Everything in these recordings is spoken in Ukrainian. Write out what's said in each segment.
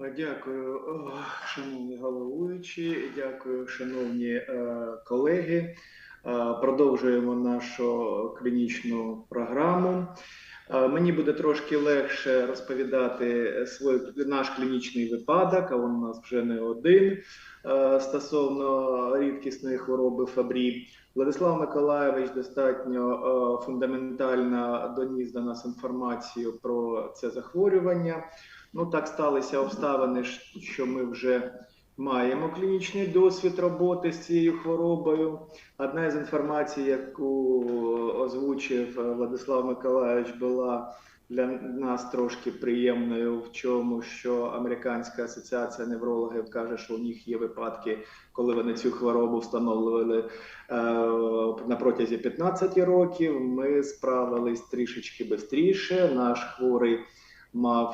Е, Дякую, шановні головуючі, дякую, шановні колеги. Е, Продовжуємо нашу клінічну програму. Е, Мені буде трошки легше розповідати свій наш клінічний випадок, а він у нас вже не один стосовно рідкісної хвороби Фабрі. Владислав Миколаєвич достатньо фундаментально доніс до нас інформацію про це захворювання. Ну, так сталися обставини, що ми вже маємо клінічний досвід роботи з цією хворобою. Одна з інформацій, яку озвучив е, Владислав Миколаївич, була для нас трошки приємною в чому, що Американська асоціація неврологів каже, що у них є випадки, коли вони цю хворобу встановлювали е, на протязі 15 років. Ми справились трішечки швидше. Наш хворий мав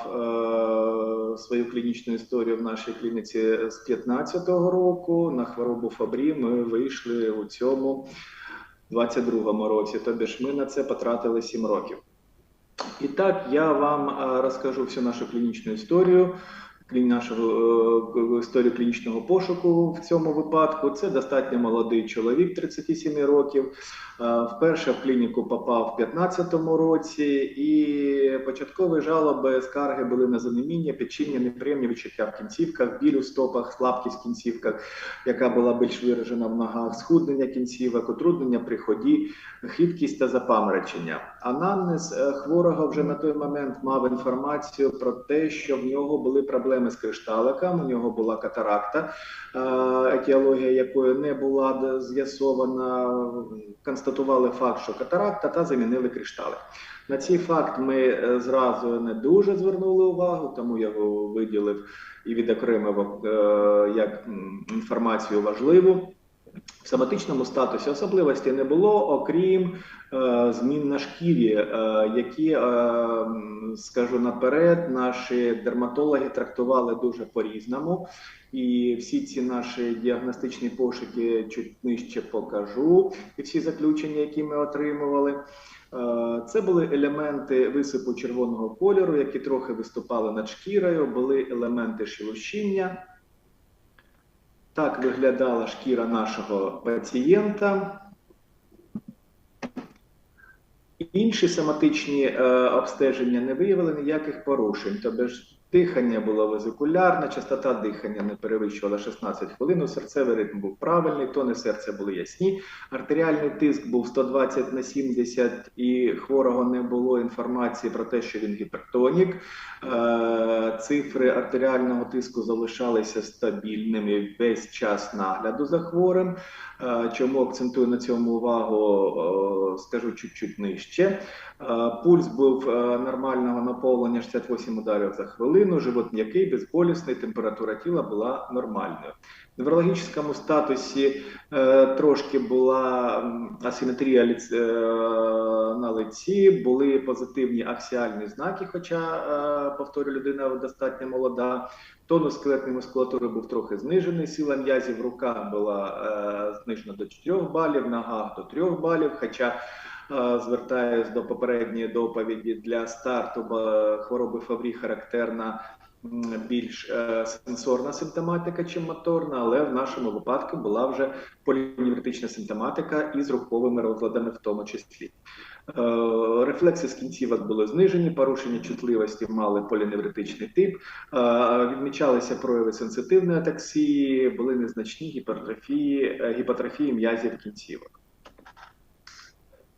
е, свою клінічну історію в нашій клініці з 15-го року. На хворобу Фабрі ми вийшли у цьому 22-му році. Тобі ж ми на це потратили 7 років. І так я вам е, розкажу всю нашу клінічну історію. Клі- Нашу е, історію клінічного пошуку в цьому випадку це достатньо молодий чоловік 37 років. Е, Вперше в клініку попав в 2015 році, і початкові жалоби, скарги були на занеміння, печіння, неприємні відчуття в кінцівках, біль у стопах, слабкість в кінцівках, яка була більш виражена в ногах, схуднення кінцівок, утруднення при ході, хиткість та запаморочення. Анамнез е, хворого вже на той момент мав інформацію про те, що в нього були проблеми з кришталиком, у нього була катаракта, е, етіологія якої не була з'ясована. Констатували факт, що катаракта та замінили кришталик. На цей факт ми е, зразу не дуже звернули увагу, тому я його виділив і відокремив як інформацію важливу. В соматичному статусі особливості не було, окрім е, змін на шкірі, е, які, е, скажу наперед, наші дерматологи трактували дуже по-різному. І всі ці наші діагностичні пошуки чуть нижче покажу, і всі заключення, які ми отримували. Е, Це були елементи висипу червоного кольору, які трохи виступали над шкірою, були елементи шелущіння. Так виглядала шкіра нашого пацієнта. Інші соматичні е, обстеження не виявили ніяких порушень. Тобто дихання було везикулярне, частота дихання не перевищувала 16 хвилин, серцевий ритм був правильний, тони серця були ясні, артеріальний тиск був 120 на 70, і хворого не було інформації про те, що він гіпертонік. Е, цифри артеріального тиску залишалися стабільними весь час нагляду за хворим. Е, Чому акцентую на цьому увагу, е, скажу чуть-чуть нижче. Пульс був нормального наповнення 68 ударів за хвилину, живот м'який, безболісний, температура тіла була нормальною. В неврологічному статусі е, трошки була асиметрія ліц, е, на лиці, були позитивні аксіальні знаки, хоча, е, повторю, людина достатньо молода. Тонус скелетної мускулатури був трохи знижений, сила м'язів в руках була е, знижена до 4 балів, ногах до 3 балів. Хоча звертаюсь до попередньої доповіді для старту хвороби Фабрі характерна більш е, сенсорна симптоматика, чим моторна, але в нашому випадку була вже поліневротична симптоматика із руховими розладами, в тому числі. Е, Рефлекси з кінцівок були знижені, порушення чутливості мали поліневротичний тип, Е, відмічалися прояви сенситивної атаксії, були незначні гіпертрофії, гіпотрофії м'язів кінцівок.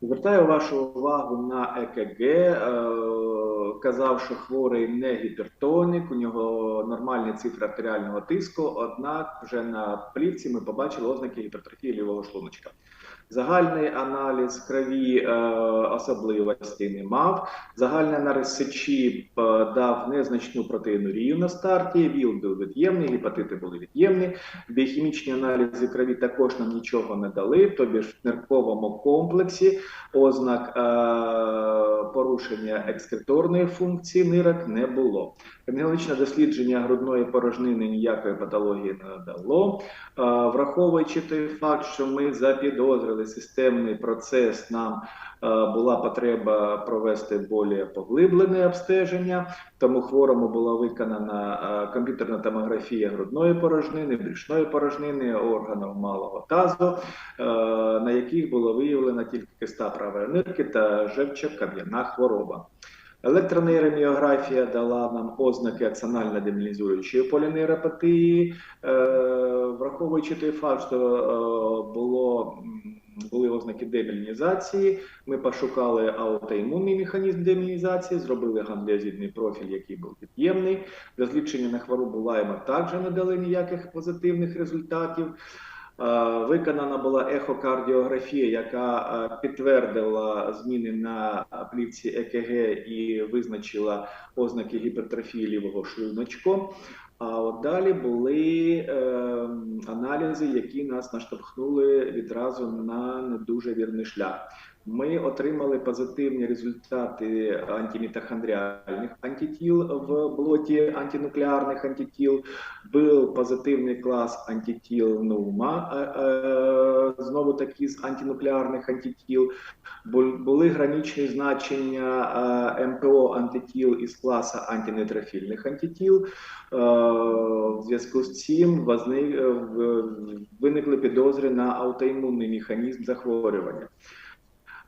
Звертаю вашу увагу на ЕКГ. Е, казав, що хворий не гіпертонік, у нього нормальні цифри артеріального тиску, однак вже на плівці ми побачили ознаки гіпертрофії лівого шлуночка. Загальний аналіз крові е, особливості не мав. Загальний аналіз сечі е, дав незначну протеїнурію на старті. ВІЛ був від'ємний, гепатити були від'ємні. Біохімічні аналізи крові також нам нічого не дали. Тобі ж в нирковому комплексі ознак е, порушення екскреторної функції нирок не було. Рентгенологічне дослідження грудної порожнини ніякої патології не дало. Враховуючи той факт, що ми запідозрили системний процес, нам була потреба провести більш поглиблене обстеження. Тому хворому була виконана комп'ютерна томографія грудної порожнини, брюшної порожнини, органів малого тазу, на яких було виявлено тільки киста правої нирки та жевчо-кам'яна хвороба. Електронейроміографія дала нам ознаки аксонально демілізуючої полінейропатії, Е, враховуючи той факт, що е, було, були ознаки демілінізації, ми пошукали аутоімунний механізм демілінізації, зробили гангліозидний профіль, який був під'ємний. Дослідження на хворобу Лайма також не дали ніяких позитивних результатів. Е, Виконана була ехокардіографія, яка е, підтвердила зміни на плівці ЕКГ і визначила ознаки гіпертрофії лівого шлуночку. А от далі були е, аналізи, які нас наштовхнули відразу на не дуже вірний шлях. Ми отримали позитивні результати антимітохондріальних антитіл в блоті антинуклеарних антитіл. Був позитивний клас антитіл НУМА, е, е, знову таки з антинуклеарних антитіл. Були граничні значення е, МПО антитіл із класу антинейтрофільних антитіл. В зв'язку з цим виникли підозри на аутоімунний механізм захворювання.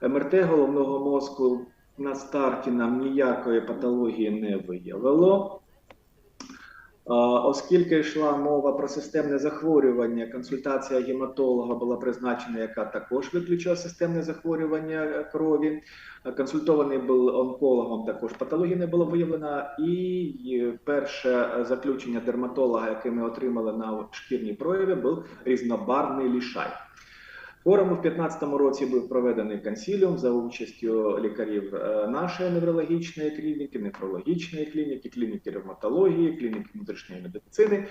МРТ головного мозку на старті нам ніякої патології не виявило. Оскільки йшла мова про системне захворювання, консультація гематолога була призначена, яка також виключила системне захворювання крові. Консультований був онкологом, також патології не було виявлено. І перше заключення дерматолога, яке ми отримали на шкірній прояві, був різнобарвний лішай. Форум у 2015 році був проведений консіліум за участю лікарів е, нашої неврологічної клініки, нефрологічної клініки, клініки ревматології, клініки внутрішньої медицини,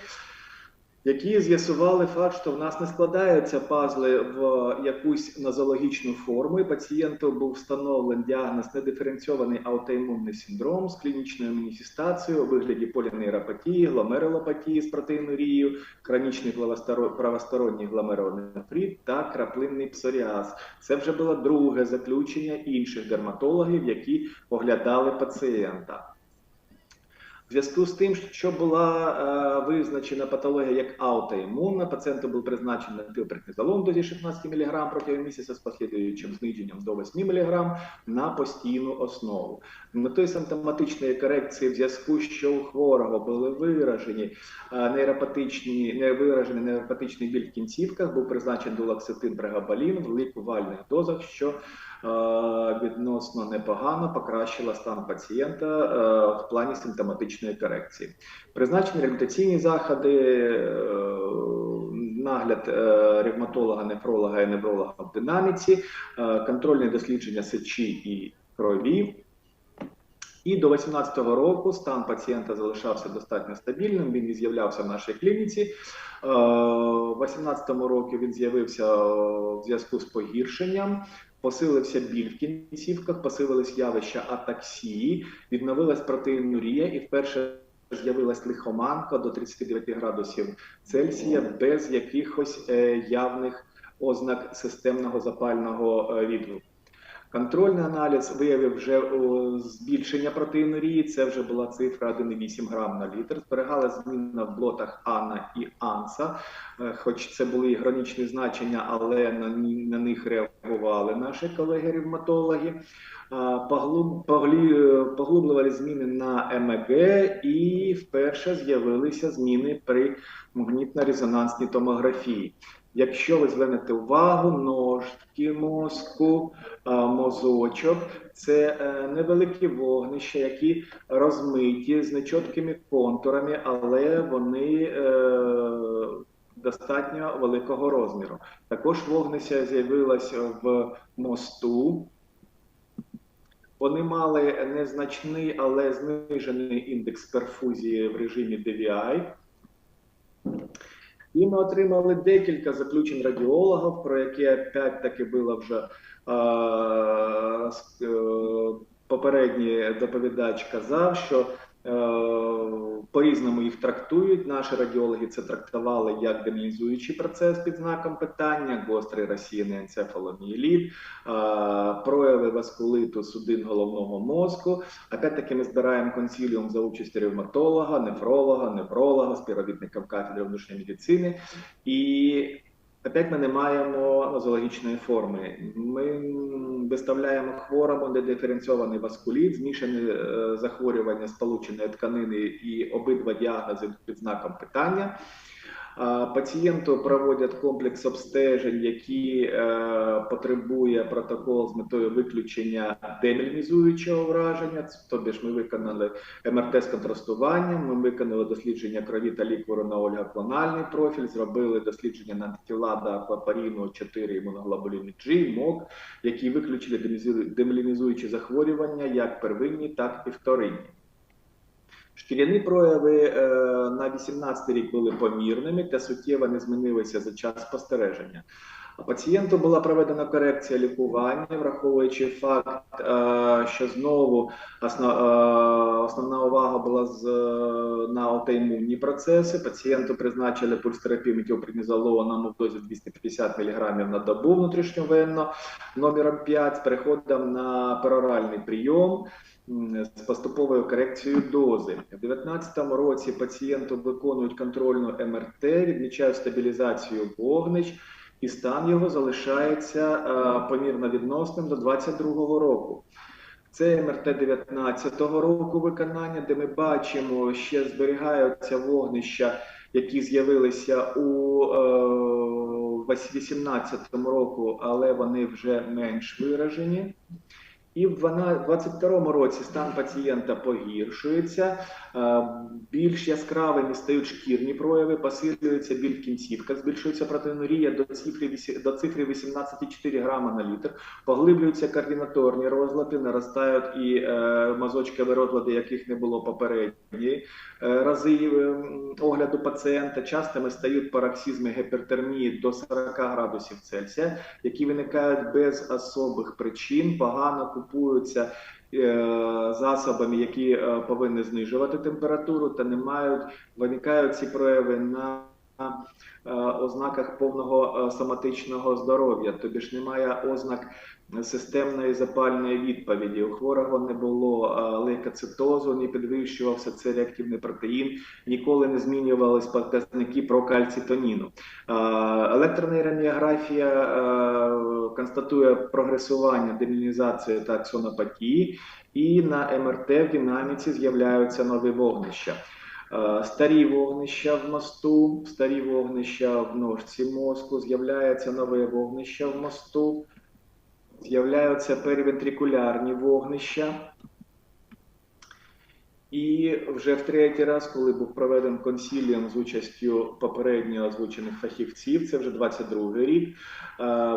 які з'ясували факт, що в нас не складаються пазли в якусь нозологічну форму. І пацієнту був встановлений діагноз недиференційований аутоімунний синдром з клінічною маніфестацією у вигляді полінейропатії, гломерулопатії з протеїнурією, хронічний правосторо- правосторонній гломерулонефрит та краплинний псоріаз. Це вже було друге заключення інших дерматологів, які оглядали пацієнта. В зв'язку з тим, що була е, визначена патологія як аутоімунна, пацієнту був призначений антипреднізолон в дозі 16 мг протягом місяця з послідуючим зниженням до 8 мг на постійну основу. Метою симптоматичної корекції в зв'язку, що у хворого були виражені е, нейропатичні, не виражений нейропатичний біль в кінцівках, був призначений дулаксетин прегабалін в лікувальних дозах, що відносно непогано покращила стан пацієнта е, в плані симптоматичної корекції. Призначені реабілітаційні заходи, е, нагляд е, ревматолога, нефролога і невролога в динаміці, е, контрольне дослідження сечі і крові. І до 2018 року стан пацієнта залишався достатньо стабільним. Він і з'являвся в нашій клініці. Е, У 2018 році він з'явився в зв'язку з погіршенням. Посилився біль в кінцівках, посилились явища атаксії, відновилась протеїнурія і вперше з'явилась лихоманка до 39 градусів Цельсія без якихось е, явних ознак системного запального е, відгуку. Контрольний аналіз виявив вже збільшення протеїнурії. Це вже була цифра 1,8 грам на літр. Зберегала зміна в блотах АНА і АНСА, Е, хоч це були і граничні значення, але на, на них реагували наші колеги-ревматологи. Поглуб- е, Поглублювали зміни на ЕМГ і вперше з'явилися зміни при магнітно-резонансній томографії. Якщо ви звернете увагу, ножки мозку, мозочок це е, невеликі вогнища, які розмиті з нечіткими контурами, але вони е, достатньо великого розміру. Також вогнища з'явилося в мосту. Вони мали незначний, але знижений індекс перфузії в режимі DVI. І ми отримали декілька заключень радіологів, про які п'ять таки було вже е, попередній доповідач казав, що Е, По-різному їх трактують. Наші радіологи це трактували як демілізуючий процес під знаком питання, гострий розсіяний енцефаломіеліт, е, прояви васкулиту судин головного мозку. Опять-таки ми збираємо консиліум за участі ревматолога, нефролога, невролога, співробітників кафедри внутрішньої медицини. І Опять ми не маємо нозологічної форми. Ми виставляємо хворому недиференційований васкуліт, змішане е, захворювання сполученої тканини і обидва діагнози під знаком питання. Пацієнту проводять комплекс обстежень, які е, потребує протокол з метою виключення демілінізуючого враження. Тобто ж ми виконали МРТ з контрастуванням, ми виконали дослідження крові та ліквору на ольгоклональний профіль, зробили дослідження на антитіла до аквапаріну 4 імуноглобуліни G, МОК, які виключили демілінізуючі захворювання як первинні, так і вторинні. Шкіряні прояви е, на 18 рік були помірними та суттєво не змінилися за час спостереження. Пацієнту була проведена корекція лікування, враховуючи факт, е, що знову е, основна увага була на аутоімунні процеси. Пацієнту призначили пульстерапію метілпреднізолоном в дозі 250 мг на добу внутрішньовенно номером 5 з переходом на пероральний прийом з поступовою корекцією дози. У 2019 році пацієнту виконують контрольну МРТ, відмічають стабілізацію вогнищ, і стан його залишається е, помірно відносним до 2022 року. Це МРТ 19-го року виконання, де ми бачимо, ще зберігаються вогнища, які з'явилися у е, 18-му року, але вони вже менш виражені. І в 2022 році стан пацієнта погіршується, е, більш яскравими стають шкірні прояви, посилюється біль в кінцівках, збільшується протеїнурія до цифри, до цифри 18,4 грама на літр, поглиблюються координаторні розлади, наростають і е, мазочкові розлади, яких не було попередні е, рази огляду пацієнта. Частими стають пароксизми гіпертермії до 40 градусів Цельсія, які виникають без особих причин, погано купуються е, засобами, які е, повинні знижувати температуру, та не мають виникають ці прояви на е, ознаках повного соматичного здоров'я, тобі ж немає ознак системної запальної відповіді. У хворого не було е, лейкоцитозу, не підвищувався цей реактивний протеїн, ніколи не змінювались показники прокальцитоніну. Е, Електронейроміографія е, констатує прогресування демілінізації та аксонопатії, і на МРТ в динаміці з'являються нові вогнища. Старі вогнища в мосту, старі вогнища в ножці мозку, з'являється нове вогнище в мосту, з'являються перівентрикулярні вогнища. І вже в третій раз, коли був проведений консіліум з участю попередньо озвучених фахівців, це вже 22 рік, е,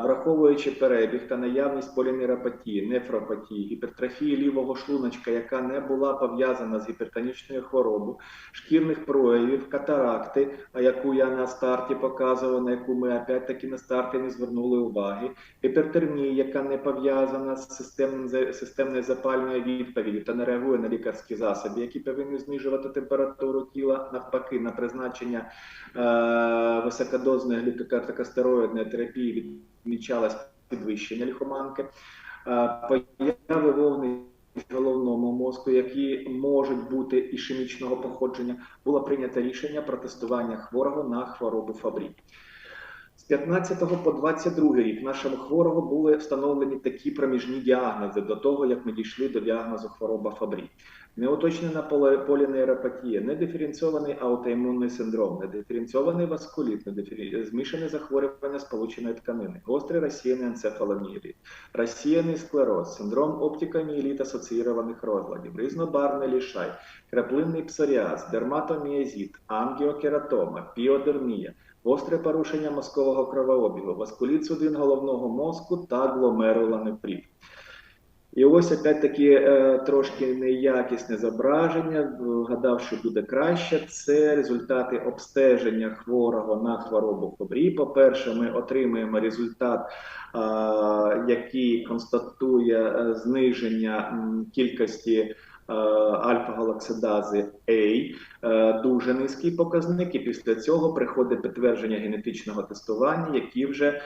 враховуючи перебіг та наявність полінейропатії, нефропатії, гіпертрофії лівого шлуночка, яка не була пов'язана з гіпертонічною хворобою, шкірних проявів, катаракти, яку я на старті показував, на яку ми опять-таки на старті не звернули уваги, гіпертермія, яка не пов'язана з системною запальною відповіддю та не реагує на лікарські засоби, які повинні знижувати температуру тіла, навпаки, на призначення е, високодозної глюкокортикостероїдної терапії відмічалось підвищення лихоманки, е, появи вовни в головному мозку, які можуть бути ішемічного походження, було прийнято рішення про тестування хворого на хворобу Фабрі. З 15 по 22 рік нашому хворого були встановлені такі проміжні діагнози до того, як ми дійшли до діагнозу хвороба Фабрі. Неуточнена полінейропатія, недиференційований аутоімунний синдром, недиференційований васкуліт, недифері- змішане захворювання сполученої тканини, гострий розсіяний енцефаломіеліт, розсіяний склероз, синдром оптикоміеліт асоціюваних розладів, різнобарний лішай, краплинний псоріаз, дерматоміазіт, ангіокератома, піодермія, гостре порушення мозкового кровообігу, васкуліт судин головного мозку та гломерулонефрит. І ось опять-таки е, трошки неякісне зображення. Гадав, що буде краще. Це результати обстеження хворого на хворобу хобрі. По-перше, ми отримуємо результат, е, який констатує е, зниження кількості альфа-галоксидази A, е, дуже низький показник, і після цього приходить підтвердження генетичного тестування, які вже е,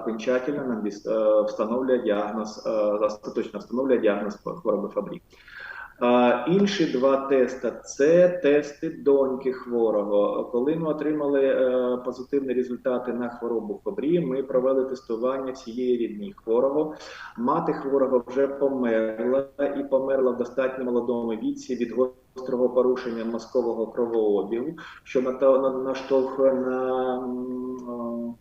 окончательно нам е, встановлює діагноз, е, остаточно встановлює діагноз хвороби Фабрі. А, інші два тести це тести доньки хворого. Коли ми отримали е, позитивні результати на хворобу Фабрі, ми провели тестування всієї рідні хворого. Мати хворого вже померла і померла в достатньо молодому віці від гострого порушення мозкового кровообігу, що на- на м, е,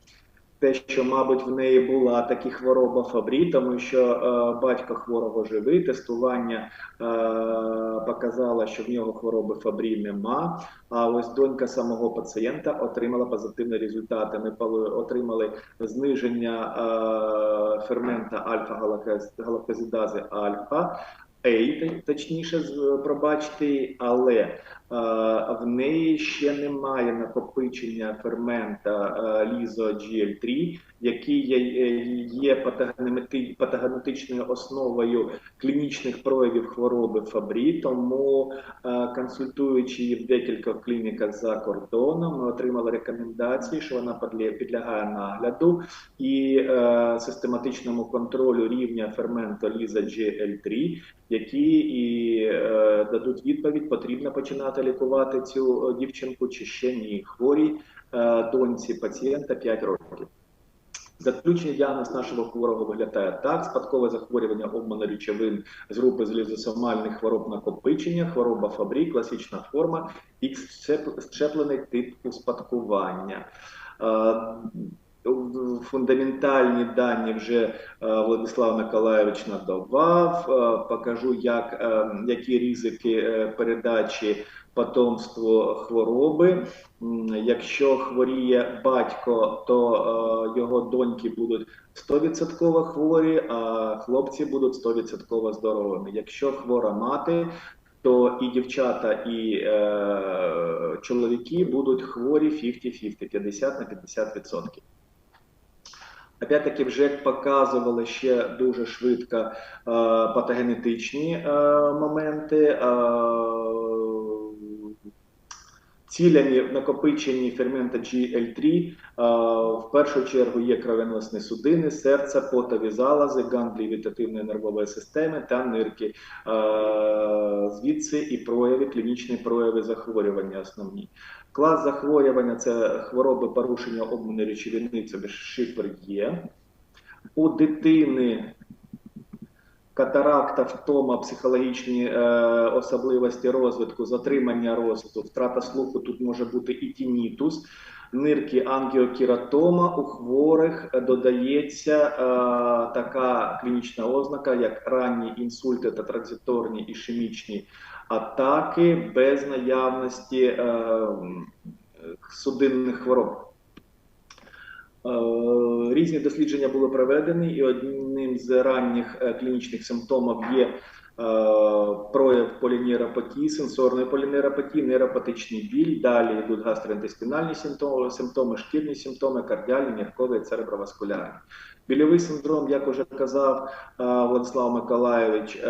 те, що, мабуть, в неї була такі хвороба Фабрі, тому що е, батько хворого живий, тестування е, показало, що в нього хвороби Фабрі нема. А ось донька самого пацієнта отримала позитивні результати. Ми отримали зниження е, фермента альфа-галакозидази альфа. Ей, точніше, пробачте, але е, в неї ще немає накопичення фермента е, лізо GL3, який є, е, патогенетичною основою клінічних проявів хвороби Фабрі. Тому, е, консультуючи її в декількох клініках за кордоном, ми отримали рекомендації, що вона підлягає нагляду і е, систематичному контролю рівня ферменту ліза GL3, які і дадуть відповідь, потрібно починати лікувати цю дівчинку чи ще ні. Хворій доньці пацієнта 5 років. Заключний діагноз нашого хворого виглядає так: спадкове захворювання обману речовин з групи злізосомальних хвороб накопичення, хвороба Фабрі, класична форма, і щеплений тип успадкування. Фундаментальні дані вже е, Владислав Миколаївич надавав. Е, Покажу, як, е, які ризики передачі потомству хвороби. Якщо хворіє батько, то його доньки будуть 100% хворі, а хлопці будуть 100% здоровими. Якщо хвора мати, то і дівчата, і е, чоловіки будуть хворі 50-50, 50 на 50%. Опять-таки, вже показували ще дуже швидко е, патогенетичні е, моменти. Е, Ціляні в накопиченні фермента GL3 е, в першу чергу є кровоносні судини, серця, потові залози, ганглії вегетативної нервової системи та нирки. Е, Звідси і прояви, клінічні прояви захворювання основні. Клас захворювання це хвороби порушення обміну речовини, це шифр є. У дитини катаракта, втома, психологічні е, особливості розвитку, затримання росту, втрата слуху, тут може бути і тінітус. Нирки ангіокератома у хворих додається е, така клінічна ознака, як ранні інсульти та транзиторні ішемічні атаки без наявності е, судинних хвороб. Е, Різні дослідження були проведені, і одним з ранніх е, клінічних симптомів є е, прояв полінейропатії, сенсорної полінейропатії, нейропатичний біль. Далі йдуть гастроінтестинальні симптоми, симптоми, шкірні симптоми, кардіальні, ниркові, цереброваскулярні. Більовий синдром, як уже казав Владислав Миколаєвич,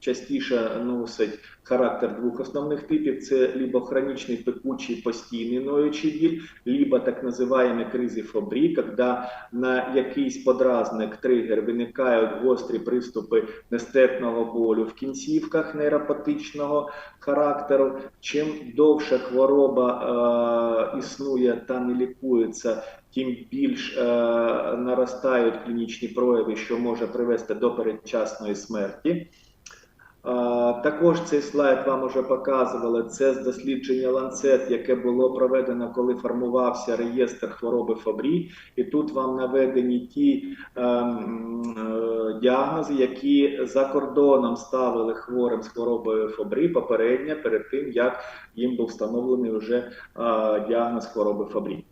частіше носить характер двох основних типів: це либо хронічний пекучий постійний ноючий біль, либо так називаємо кризи Фабрі, коли на якийсь подразник тригер виникають гострі приступи нестерпного болю в кінцівках нейропатичного характеру. Чим довше хвороба е, існує та не лікується, тим більш е, наростають клінічні прояви, що може привести до передчасної смерті. Також цей слайд вам уже показували. Це з дослідження ланцет, яке було проведено, коли формувався реєстр хвороби Фабрі. І тут вам наведені ті е, е, діагнози, які за кордоном ставили хворим з хворобою Фабрі попередньо перед тим, як їм був встановлений вже е, діагноз хвороби Фабрі.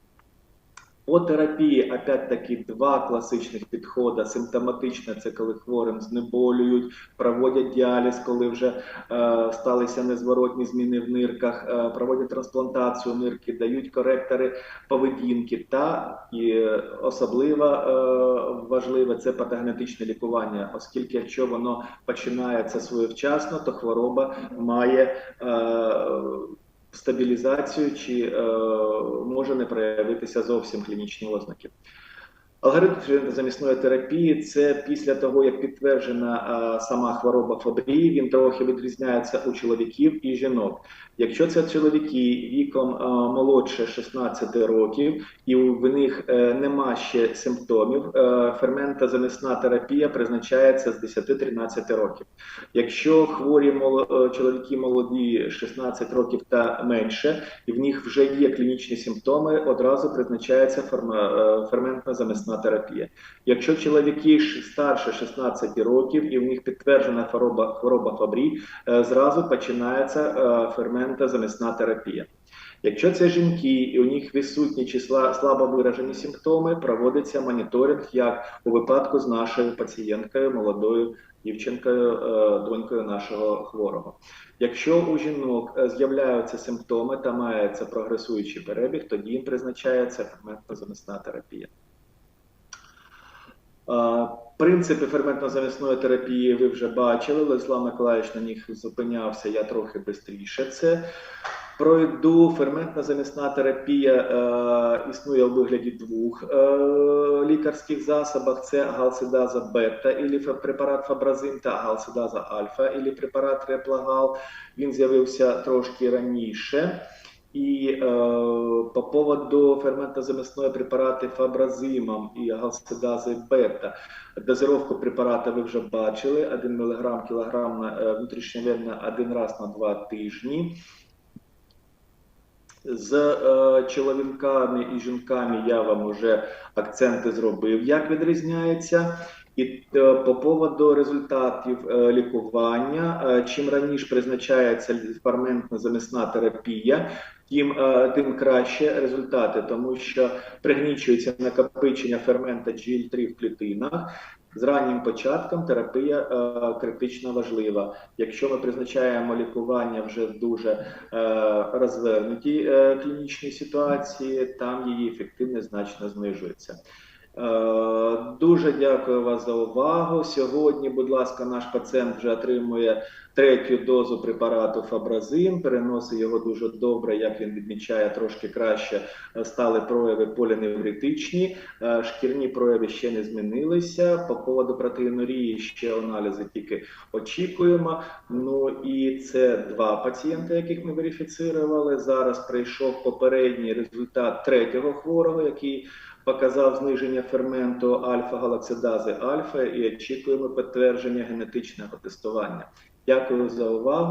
По терапії, опять-таки, два класичних підходи. Симптоматична це коли хворим знеболюють, проводять діаліз, коли вже е, сталися незворотні зміни в нирках, е, проводять трансплантацію нирки, дають коректори поведінки. Та і особливо е, важливе це патогенетичне лікування, оскільки якщо воно починається своєвчасно, то хвороба має е, стабілізацію чи е, може не проявитися зовсім клінічні ознаки. Алгоритм замісної терапії це після того, як підтверджена а, сама хвороба Фабрії, він трохи відрізняється у чоловіків і жінок. Якщо це чоловіки віком а, молодше 16 років і в них е, нема ще симптомів, е, ферментозамісна терапія призначається з 10-13 років. Якщо хворі моло- е, чоловіки молоді 16 років та менше, і в них вже є клінічні симптоми, одразу призначається ферма- е, ферментна замісна терапія. Якщо чоловіки старше 16 років і в них підтверджена хвороба, хвороба Фабрі, е, зразу починається е, фермента замісна терапія. Якщо це жінки і у них відсутні чи слабо виражені симптоми, проводиться моніторинг, як у випадку з нашою пацієнткою, молодою дівчинкою, е, донькою нашого хворого. Якщо у жінок з'являються симптоми та мається прогресуючий перебіг, тоді їм призначається ферментно-замісна терапія. Принципи ферментно-замісної терапії ви вже бачили. Владислав Миколаївич на них зупинявся, я трохи швидше це пройду. Ферментна замісна терапія е, існує у вигляді двох е, лікарських засобах: це галсидаза бета, і препарат фабразин, та галсидаза альфа, і препарат реплагал. Він з'явився трошки раніше. І е, по поводу ферментозамісної препарати фабразимом і галсидази бета. Дозировку препарата ви вже бачили: 1 мг кілограм на е, внутрішньовенно один раз на два тижні. З е, чоловіками і жінками я вам вже акценти зробив, як відрізняється. І е, по поводу результатів лікування, чим раніше призначається ферментна замісна терапія, тим, е, тим краще результати, тому що пригнічується накопичення фермента GL3 в клітинах. З раннім початком терапія е, критично важлива. Якщо ми призначаємо лікування вже в дуже е, розвернутій е, клінічній ситуації, там її ефективність значно знижується. Е, Дуже дякую вас за увагу. Сьогодні, будь ласка, наш пацієнт вже отримує третю дозу препарату Фабразин. Переносить його дуже добре, як він відмічає, трошки краще е, стали прояви поліневритичні. Е, Шкірні прояви ще не змінилися. По поводу протеїнурії ще аналізи тільки очікуємо. Ну і це два пацієнти, яких ми верифіцирували. Зараз прийшов попередній результат третього хворого, який показав зниження ферменту альфа-галаксидази альфа і очікуємо підтвердження генетичного тестування. Дякую за увагу.